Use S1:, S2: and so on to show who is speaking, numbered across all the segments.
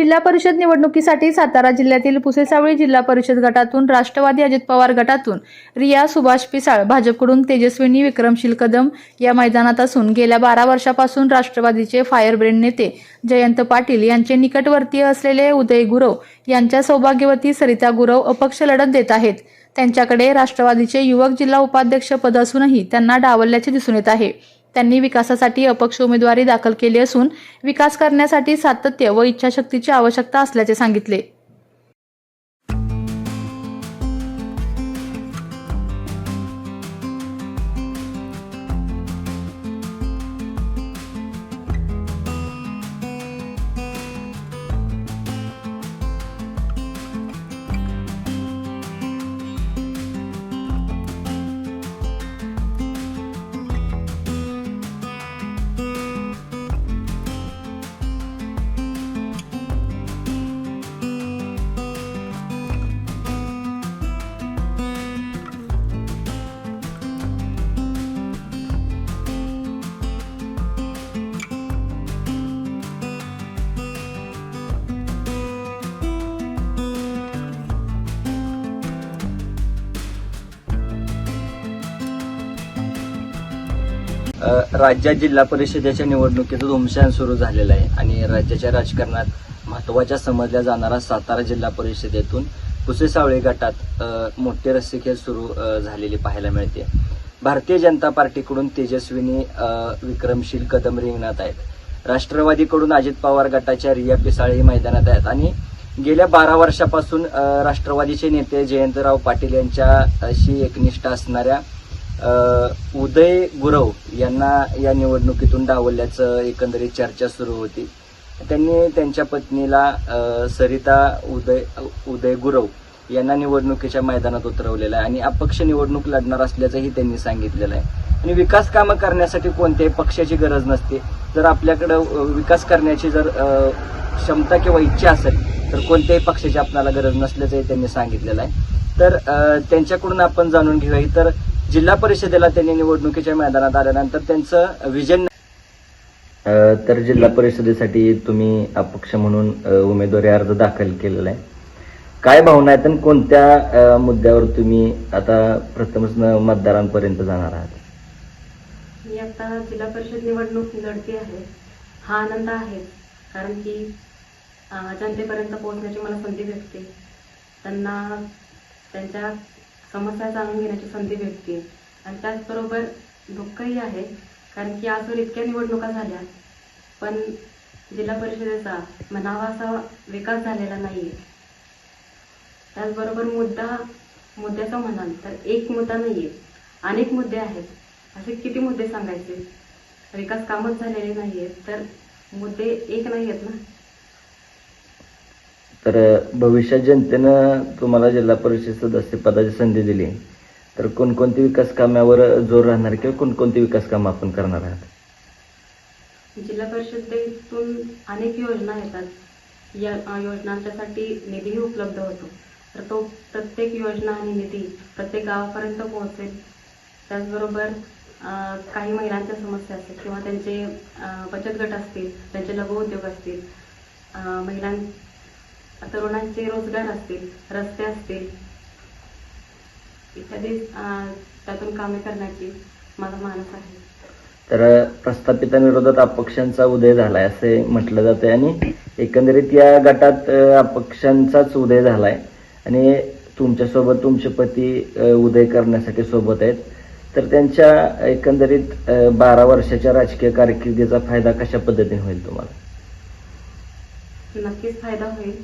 S1: जिल्हा परिषद निवडणुकीसाठी सातारा जिल्ह्यातील पुसेसावळी जिल्हा परिषद गटातून राष्ट्रवादी अजित पवार गटातून रिया सुभाष पिसाळ भाजपकडून तेजस्विनी विक्रमशील कदम या मैदानात असून गेल्या बारा वर्षापासून राष्ट्रवादीचे फायरब्रेन नेते जयंत पाटील यांचे निकटवर्तीय असलेले उदय गुरव यांच्या सौभाग्यवती सरिता गुरव अपक्ष लढत देत आहेत. त्यांच्याकडे राष्ट्रवादीचे युवक जिल्हा उपाध्यक्ष पद असूनही त्यांना डावलल्याचे दिसून येत आहे. त्यांनी विकासासाठी अपक्ष उमेदवारी दाखल केली असून विकास करण्यासाठी सातत्य व इच्छाशक्तीची आवश्यकता असल्याचे सांगितले.
S2: राज्यात जिल्हा परिषदेच्या निवडणुकीचं धुमशान सुरू झालेलं आहे आणि राज्याच्या राजकारणात महत्त्वाच्या समजल्या जाणारा सातारा जिल्हा परिषदेतून पुसेसावळे गटात मोठे रस्सीखेळ सुरू झालेली पाहायला मिळते. भारतीय जनता पार्टीकडून तेजस्विनी विक्रमशील कदम रिंगणात आहेत. राष्ट्रवादीकडून अजित पवार गटाच्या रिया पिसाळे मैदानात आहेत. आणि गेल्या बारा वर्षापासून राष्ट्रवादीचे नेते जयंतराव पाटील यांच्याशी एकनिष्ठ असणाऱ्या उदय गुरव यांना या निवडणुकीतून डावलल्याचं एकंदरीत चर्चा सुरू होती. त्यांनी त्यांच्या पत्नीला सरिता उदय उदय गुरव यांना निवडणुकीच्या मैदानात उतरवलेलं आहे आणि अपक्ष निवडणूक लढणार असल्याचंही त्यांनी सांगितलेलं आहे. आणि विकास कामं करण्यासाठी कोणत्याही पक्षाची गरज नसते. जर आपल्याकडं विकास करण्याची जर क्षमता किंवा इच्छा असेल तर कोणत्याही पक्षाची आपल्याला गरज नसल्याचंही त्यांनी सांगितलेलं आहे. तर त्यांच्याकडून आपण जाणून घेऊया. तर जिल्हा परिषदेला त्यांनी निवडणुकीच्या मैदानात आल्यानंतर त्यांचं विजन तर जिल्हा परिषदेसाठी तुम्ही अपक्ष म्हणून उमेदवारी अर्ज दाखल केलेला आहे. काय भावना आहेत आणि कोणत्या मुद्द्यावर तुम्ही आता प्रथमच मतदारांपर्यंत जाणार आहात?
S3: मी आता जिल्हा परिषद निवडणूक लढते आहे. हा आनंद आहे कारण की जनतेपर्यंत पोहोचण्याची मला संधी भेटते. त्यांना त्यांच्या समस्या जाणून घेण्याची संधी भेटते. आणि त्याचबरोबर दुःखही आहे कारण की आजवर इतक्या निवडणुका झाल्या पण जिल्हा परिषदेचा म्हणावा असा विकास झालेला नाही त्याचबरोबर मुद्दा मुद्द्याचा म्हणाल तर एक मुद्दा नाहीये अनेक मुद्दे आहेत. असे किती मुद्दे सांगायचे? विकास कामच झालेले नाहीयेत तर मुद्दे एक नाही आहेत ना?
S2: तर भविष्यात जनतेनं तुम्हाला जिल्हा परिषद सदस्य पदाची संधी दिली. तर कोणकोणती विकास कामावर जोर राहणार किंवा कोणकोणती विकास कामं आपण करणार आहात?
S3: जिल्हा परिषदेतून अनेक योजना येतात. या योजनांच्यासाठी निधीही उपलब्ध होतो. तर तो प्रत्येक योजना आणि निधी प्रत्येक गावापर्यंत पोहोचेल. त्याचबरोबर काही महिलांच्या समस्या असतील किंवा त्यांचे बचत गट असतील त्यांचे लघु उद्योग असतील महिलां तरुणांचे रोजगार असतील रस्ते असतील. इत्यादी त्यातून कामे करण्याची माझा मानस आहे.
S2: तर प्रस्थापितांविरोधात अपक्षांचा उदय झालाय असे म्हटलं जातंय आणि एकंदरीत या गटात अपक्षांचाच उदय झालाय. आणि तुमच्यासोबत तुमचे पती उदय करण्यासाठी सोबत आहेत. तर त्यांच्या एकंदरीत बारा वर्षाच्या राजकीय कारकिर्दीचा फायदा कशा पद्धतीने होईल तुम्हाला?
S3: नक्कीच फायदा होईल.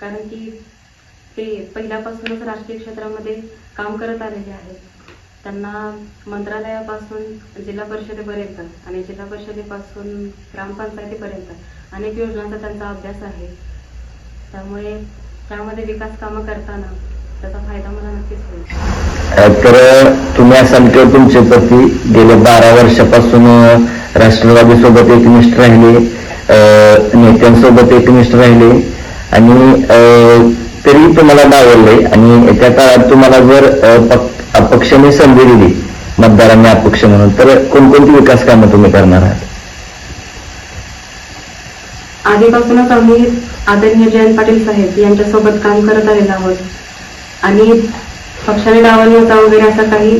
S3: कारण की ते पहिल्यापासूनच राजकीय क्षेत्रामध्ये काम करत आलेले आहेत. त्यांना मंत्रालयापासून जिल्हा परिषदेपर्यंत आणि जिल्हा परिषदेपासून ग्रामपंचायतीपर्यंत अनेक योजनांचा त्यांचा अभ्यास आहे. त्यामुळे त्यामध्ये विकास कामं करताना त्याचा फायदा मला नक्कीच होईल.
S2: तर तुम्ही असाल किंवा तुमचे पती गेल्या बारा वर्षापासून राष्ट्रवादी सोबत एकनिष्ठ राहिले नेत्यांसोबत एकनिष्ठ राहिले. आणि तरी तुम्हाला डावलले आणि त्या काळात तुम्हाला जर अपक्षने अपक्षाने संधी दिली मतदारांनी अपक्ष म्हणून तर कोणकोणती विकास कामं तुम्ही करणार आहात?
S3: आधीपासूनच आम्ही आदरणीय जयंत पाटील साहेब यांच्यासोबत काम करत आलेलो आहोत. आणि पक्षाने डावलण्याचा वगैरे असा काही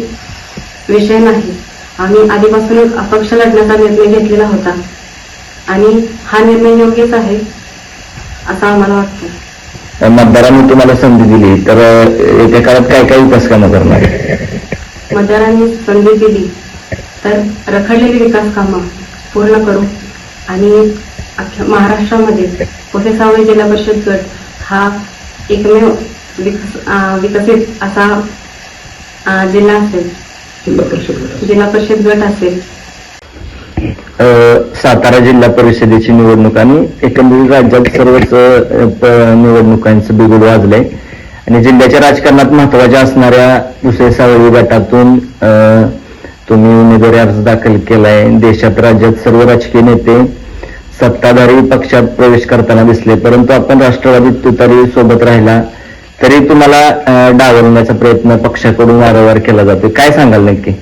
S3: विषय नाही. आम्ही आधीपासूनच अपक्ष लढण्याचा निर्णय घेतलेला होता. आणि हा निर्णय योग्यच आहे. असं आम्हाला वाटतं.
S2: मतदारांनी तुम्हाला संधी दिली तर येत्या काळात काय काय विकास कामं करणार?
S3: मतदारांनी संधी दिली तर रखडलेली विकास कामं पूर्ण करू. आणि अख्ख्या महाराष्ट्रामध्ये पुसेसावळी जिल्हा परिषद गट हा एकमेव विकस अं, विकसित असा अं, जिल्हा असेल. जिल्हा परिषद गट असेल.
S2: सातारा जिल्हा परिषदेची निवडणूक आणि एकंदरीत राज्यात सर्वच निवडणुकांचं बिगुड वाजलंय. आणि जिल्ह्याच्या राजकारणात महत्त्वाच्या असणाऱ्या दुसऱ्या सावळी गटातून तुम्ही उमेदवारी अर्ज दाखल केलाय. देशात राज्यात सर्व राजकीय नेते सत्ताधारी पक्षात प्रवेश करताना दिसले. परंतु आपण राष्ट्रवादी तुतारी सोबत राहिला तरी तुम्हाला डावलण्याचा प्रयत्न पक्षाकडून वारंवार केला जातो काय सांगाल नक्की?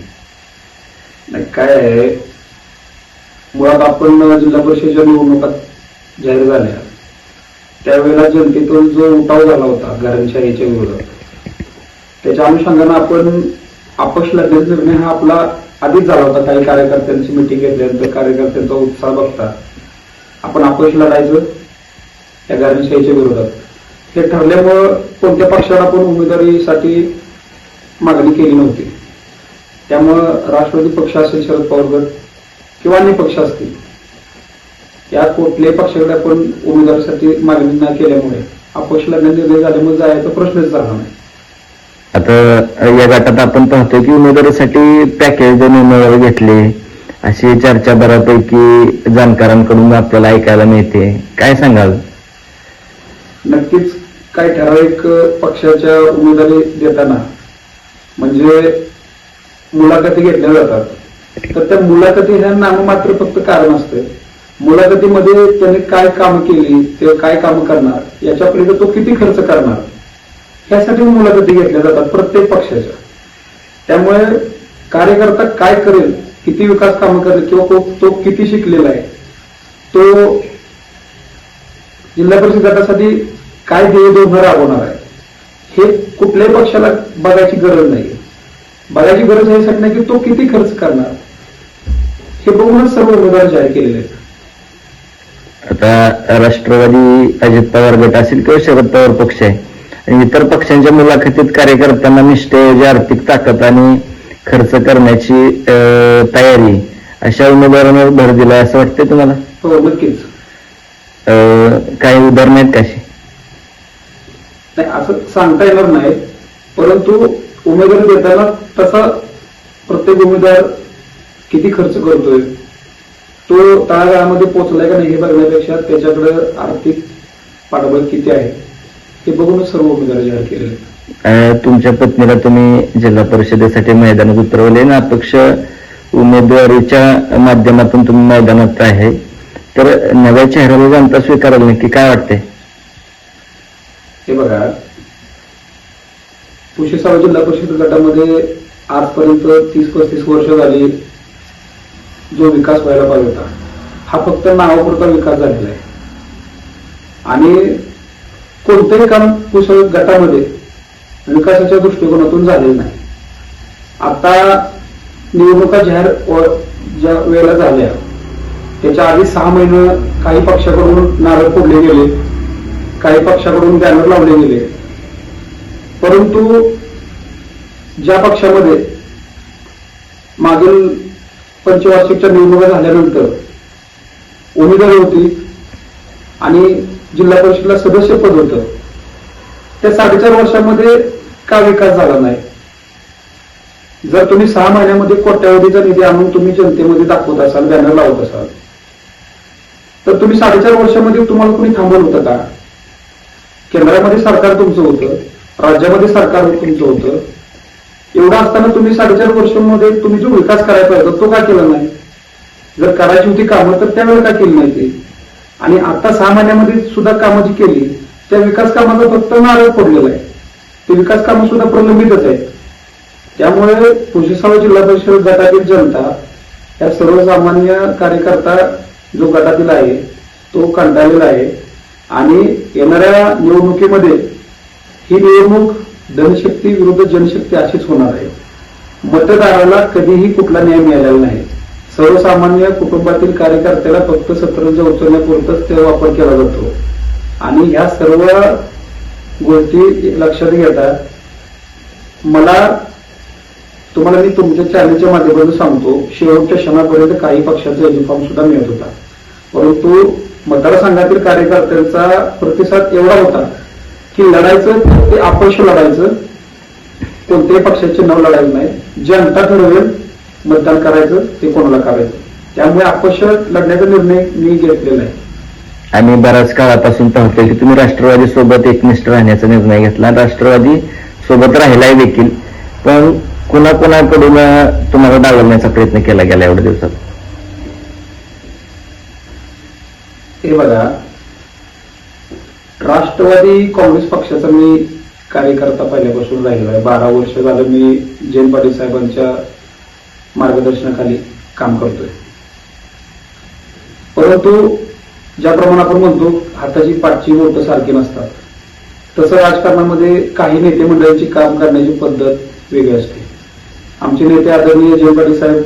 S4: काय मुळात आपण जिल्हा परिषदेच्या निवडणुका जाहीर झाल्या. त्यावेळेला जनतेतून जो उठाव झाला होता घरांशाहीच्या विरोधात त्याच्या अनुषंगानं आपण अपक्ष लढण्याचा निर्णय हा आपला आधीच झाला होता. काही कार्यकर्त्यांची मिटिंग घेतल्यानंतर कार्यकर्त्यांचा उत्साह बघता आपण अपक्ष लढायचं या घरांशाहीच्या विरोधात. हे ठरल्यामुळं कोणत्या पक्षाला आपण उमेदवारीसाठी मागणी केली नव्हती. त्यामुळं राष्ट्रवादी पक्ष असेल शरद पवार गट किंवा अन्य पक्ष असतील. या कुठल्याही पक्षाकडे आपण उमेदवारासाठी मागणी न केल्यामुळे अपक्षला निर्णय झाल्यामुळे जायचा प्रश्नच झाला नाही.
S2: आता या गटात आपण पाहतोय की उमेदवारीसाठी पॅकेज उमेदवार घेतले. अशी चर्चा बऱ्यापैकी जाणकारांकडून आपल्याला ऐकायला मिळते. काय सांगाल?
S4: नक्कीच काही ठराविक पक्षाच्या उमेदवारी देताना म्हणजे मुलाखती घेतल्या जातात. तर त्या मुलाखती ह्या नाममात्र फक्त कारण असते मुलाखतीमध्ये त्याने काय काम केली ते काय काम करणार याच्यापर्यंत तो किती खर्च करणार? ह्यासाठी मुलाखती घेतल्या जातात प्रत्येक पक्षाच्या. त्यामुळे कार्यकर्ता काय करेल किती विकास कामं करेल किंवा तो- किती शिकलेला आहे तो जिल्हा परिषद गटासाठी काय ध्येय धोरण राबवणार आहे हे कुठल्याही पक्षाला बघायची गरज नाही बघायची गरज यासाठी नाही की तो किती खर्च करणार. हे बघूनच सर्व उमेदवार जाहीर केलेले आहेत.
S2: आता राष्ट्रवादी अजित पवार गट असेल किंवा शरद पवार पक्ष आहे आणि इतर पक्षांच्या मुलाखतीत कार्यकर्त्यांना निष्ठेऐवजी आर्थिक ताकद आणि खर्च करण्याची तयारी अशा उमेदवारांवर भर दिलाय असं वाटतंय तुम्हाला?
S4: हो नक्कीच.
S2: काही उदाहरणं आहेत कशी
S4: नाही असं सांगता येणार नाही परंतु उमेदवारी देताना तसा प्रत्येक उमेदवार किती खर्च करतोय? तो तळागाळामध्ये पोहोचलाय का नाही हे बघण्यापेक्षा त्याच्याकडे आर्थिक पाठबळ किती आहे हे बघूनच सर्व उमेदवार जाहीर केलेले
S2: तुमच्या पत्नीला तुम्ही जिल्हा परिषदेसाठी मैदानात उतरवले. ना अपक्ष उमेदवारीच्या माध्यमातून तुम्ही मैदानात आहे. तर नव्या चेहऱ्याला जनता स्वीकारेल नक्की काय वाटतंय?
S4: हे बघा पुशेसाव जिल्हा परिषद गटामध्ये आजपर्यंत तीस पस्तीस वर्ष झाली. जो विकास व्हायला पाहिजे होता. हा फक्त नावापुरता विकास झालेला आहे. आणि कोणतंही काम कुशल गटामध्ये विकासाच्या दृष्टिकोनातून झालेलं नाही. आता निवडणुका जाहीर ज्या वेळेला झाल्या त्याच्या आधी सहा महिने काही पक्षाकडून नारळ फोडले गेले काही पक्षाकडून बॅनर लावले गेले. परंतु ज्या पक्षामध्ये मागील पंचवार्षिकच्या निवडणुका झाल्यानंतर उमेदवारी होती आणि जिल्हा परिषदला सदस्य पद होतं. त्या साडेचार वर्षामध्ये का विकास झाला नाही? जर तुम्ही सहा महिन्यामध्ये कोट्यावधीचा निधी आणून तुम्ही जनतेमध्ये दाखवत असाल बॅनर लावत असाल तर तुम्ही साडेचार वर्षामध्ये तुम्हाला कोणी थांबवलं होतं का? केंद्रामध्ये सरकार तुमचं होतं राज्यामध्ये सरकार तुमचं होतं. एवढं असताना तुम्ही साडेचार वर्षांमध्ये तुम्ही जो विकास करायचा होता तो का केला नाही? जर करायची होती कामं तर त्यावेळेला का केली नाही ते? आणि आता सहा महिन्यामध्ये सुद्धा कामं जी केली त्या विकास कामाचा फक्त नारळ पडलेला आहे. ते विकास कामं सुद्धा प्रलंबितच आहेत. त्यामुळे पुशेसाव जिल्हा परिषद गटातील जनता या सर्वसामान्य कार्यकर्ता जो गटातील आहे तो कंटाळलेला आहे. आणि येणाऱ्या निवडणुकीमध्ये ही निवडणूक धनशक्ती विरुद्ध जनशक्ती अशीच होणार आहे. मतदाराला कधीही कुठला न्याय मिळालेला नाही. सर्वसामान्य कुटुंबातील कार्यकर्त्याला फक्त सतरंज उचलण्यापुरतच ते वापर केला जातो. आणि ह्या सर्व गोष्टी लक्षात घेता मला तुम्हाला मी तुमच्या चॅनलच्या माध्यमातून सांगतो शेवटच्या क्षणापर्यंत काही पक्षाचा युनिफॉर्म सुद्धा मिळत होता. परंतु मतदारसंघातील कार्यकर्त्यांचा प्रतिसाद एवढा होता की लढायचं ते अपक्ष लढायचं कोणत्याही पक्षाचे नाव लढायचं नाही. जनता ठरवेल मतदान करायचं ते कोणाला करायचं. त्यामुळे अपक्ष लढण्याचा निर्णय मी घेतलेला आहे.
S5: आम्ही बऱ्याच काळापासून पाहतोय की तुम्ही राष्ट्रवादी सोबत एकनिष्ठ राहण्याचा निर्णय घेतला. आणि राष्ट्रवादी सोबत राहिलाय देखील पण कुणाकुणाकडून तुम्हाला डावलण्याचा प्रयत्न केला गेला एवढ्या दिवसात?
S4: हे बघा राष्ट्रवादी काँग्रेस पक्षाचा मी कार्यकर्ता पहिल्यापासून राहिलो आहे. बारा वर्ष झालं मी जयंत पाटील साहेबांच्या मार्गदर्शनाखाली काम करतोय. परंतु ज्याप्रमाणे आपण म्हणतो हाताची पाठची बोट सारखी नसतात. तसं राजकारणामध्ये काही नेते मंडळांची काम करण्याची पद्धत वेगळी असते. आमचे नेते आदरणीय जयंत पाटील साहेब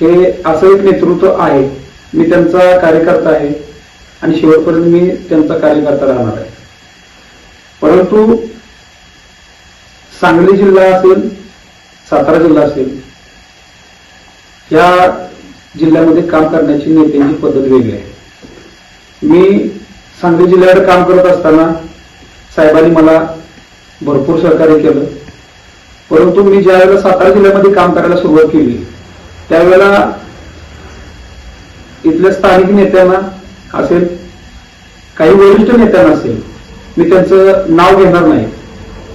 S4: हे असं एक नेतृत्व आहे. मी त्यांचा कार्यकर्ता आहे. आणि शेवटपर्यंत मी त्यांचा कार्यकर्ता राहणार आहे. परंतु सांगली जिल्हा असेल सातारा जिल्हा असेल या जिल्ह्यामध्ये काम करण्याची नेत्यांची पद्धत वेगळी आहे. मी सांगली जिल्ह्यावर काम करत असताना साहेबांनी मला भरपूर सहकार्य केलं. परंतु मी ज्या वेळेला सातारा जिल्ह्यामध्ये काम करायला सुरुवात केली त्यावेळेला इथल्या स्थानिक नेत्यांना असेल. काही वरिष्ठ नेत्यांना असेल मी त्यांचं नाव घेणार नाही.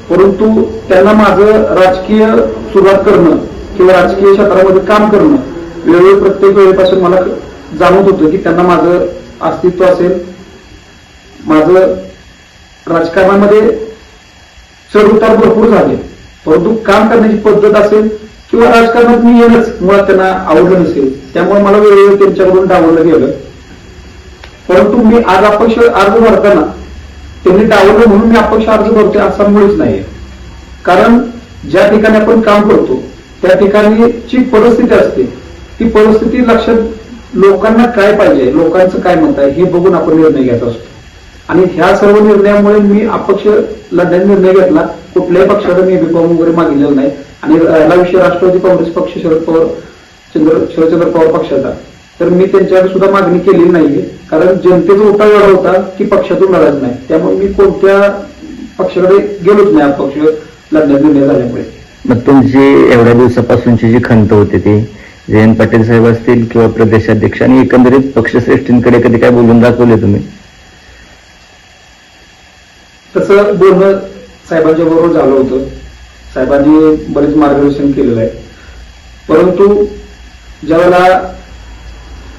S4: परंतु त्यांना माझं राजकीय सुरुवात करणं किंवा राजकीय क्षेत्रामध्ये काम करणं वेळोवेळी प्रत्येक वेळेपासून मला जाणवत होतं की त्यांना माझं अस्तित्व असेल. माझं राजकारणामध्ये चढ उतार भरपूर झाले. परंतु काम करण्याची पद्धत असेल किंवा राजकारणात मी येणंच मुळात त्यांना आवडलं नसेल त्यामुळे मला वेळोवेळी त्यांच्याकडून डावलं गेलं. परंतु मी आज अपक्ष अर्ज भरताना त्यांनी डावललं म्हणून मी अपक्ष अर्ज भरतोय असा मुळीच नाहीये. कारण ज्या ठिकाणी आपण काम करतो त्या ठिकाणी जी परिस्थिती असते. ती परिस्थिती लक्षात लोकांना काय पाहिजे लोकांचं काय म्हणताय आहे हे बघून आपण निर्णय घ्यायचा असतो. आणि ह्या सर्व निर्णयामुळे मी अपक्ष लढण्याचा निर्णय घेतला कुठल्याही पक्षाचा मी बिकॉम वगैरे मागितलेला नाही. आणि राहिला विषय राष्ट्रवादी काँग्रेस पक्ष शरद पवार चंद्र शरदचंद्र पवार पक्षाचा. तर मी त्यांच्याकडे सुद्धा मागणी केलेली नाहीये. कारण जनतेचा उठाव एवढा होता की पक्षातून लढायचं नाही. त्यामुळे मी कोणत्या पक्षाकडे गेलोच नाही. अपक्ष लढण्याचा निर्णय झाल्यामुळे.
S5: मग तुमची एवढ्या दिवसापासूनची जी खंत होती ती जयंत पाटील साहेब असतील किंवा प्रदेशाध्यक्ष आणि एकंदरीत पक्षश्रेष्ठींकडे कधी काय बोलून दाखवले तुम्ही?
S4: तसं बोलणं साहेबांच्या बरोबर झालं होतं. साहेबांनी बरेच मार्गदर्शन केलेलं आहे. परंतु ज्यावेळेला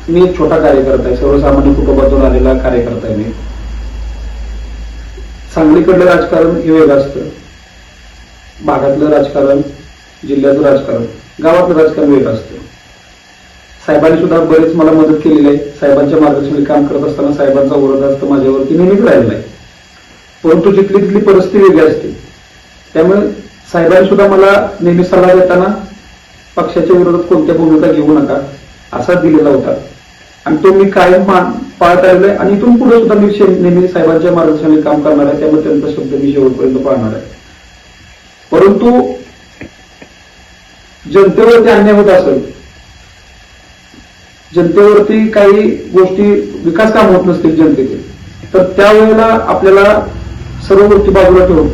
S4: मी एक छोटा कार्यकर्ता आहे. सर्वसामान्य कुटुंबातून आलेला कार्यकर्ता आहे मी. सांगलीकडलं राजकारण हे वेगळं असतं. भागातलं राजकारण जिल्ह्याचं राजकारण गावातलं राजकारण वेगळं असतं. साहेबांनी सुद्धा बरेच मला मदत केलेली आहे. साहेबांच्या मार्गदर्शनाखाली काम करत असताना साहेबांचा ओरड असतं माझ्यावरती नेहमीच राहिलेला आहे. परंतु जिथली तिथली परिस्थिती वेगळी असते. त्यामुळे साहेबांनी सुद्धा मला नेहमी सल्ला देताना पक्षाच्या विरोधात कोणत्या भूमिका घेऊ नका असा दिलेला होता. आणि तो मी कायम पाळत आलेलो आहे आणि इथून पुढे सुद्धा मी नेहमी साहेबांच्या मार्गदर्शनाने काम करणार आहे. त्यामुळे त्यांचा शब्द मी शेवटपर्यंत पाळणार आहे. परंतु जनतेवरती अन्याय होत असेल जनतेवरती काही गोष्टी विकास काम होत नसतील जनतेचे तर त्यावेळेला आपल्याला सर्व गोष्टी बाजूला ठेवून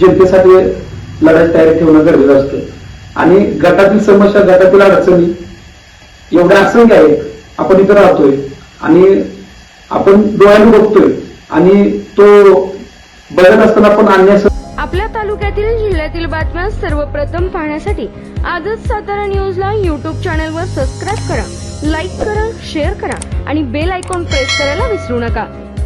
S4: जनतेसाठी लढायची तयारी ठेवणं गरजेचं असतं. आणि गटातील समस्या गटातील अडचणी एवढ्या असंख्य आहेत आपण इथं राहतोय. आणि आपण डोळ्याने बघतोय. आणि तो बघत असताना आपण आणण्यास
S6: आपल्या तालुक्यातील जिल्ह्यातील बातम्या सर्वप्रथम पाहण्यासाठी आजच सातारा न्यूजला यूट्यूब चॅनलवर सबस्क्राईब करा लाईक करा शेअर करा आणि बेल आयकॉन प्रेस करायला विसरू नका.